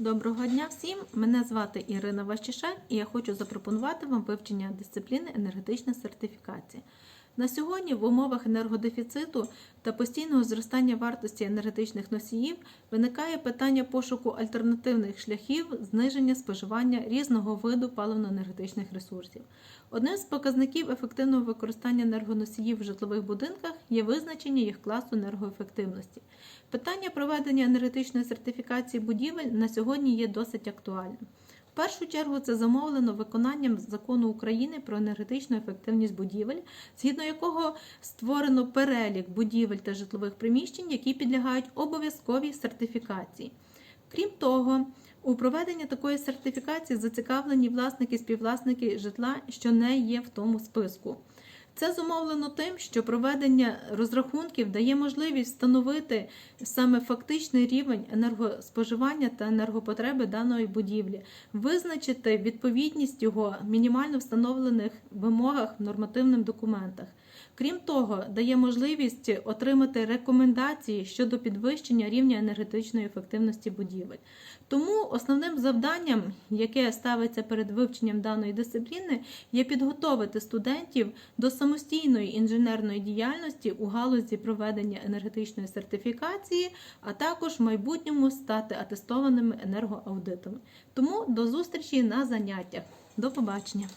Доброго дня всім! Мене звати Ірина Ващишак і я хочу запропонувати вам вивчення дисципліни енергетична сертифікація. На сьогодні в умовах енергодефіциту та постійного зростання вартості енергетичних носіїв виникає питання пошуку альтернативних шляхів зниження споживання різного виду паливно-енергетичних ресурсів. Одним з показників ефективного використання енергоносіїв в житлових будинках є визначення їх класу енергоефективності. Питання проведення енергетичної сертифікації будівель на сьогодні є досить актуальним. Першу чергу це замовлено виконанням закону України про енергетичну ефективність будівель, згідно якого створено перелік будівель та житлових приміщень, які підлягають обов'язковій сертифікації. Крім того, у проведенні такої сертифікації зацікавлені власники співвласники житла, що не є в тому списку. Це зумовлено тим, що проведення розрахунків дає можливість встановити саме фактичний рівень енергоспоживання та енергопотреби даної будівлі, визначити відповідність його мінімально встановлених вимогах в нормативних документах. Крім того, дає можливість отримати рекомендації щодо підвищення рівня енергетичної ефективності будівель. Тому основним завданням, яке ставиться перед вивченням даної дисципліни, є підготовити студентів до самостійної інженерної діяльності у галузі проведення енергетичної сертифікації, а також в майбутньому стати атестованими енергоаудитами. Тому до зустрічі на заняттях. До побачення!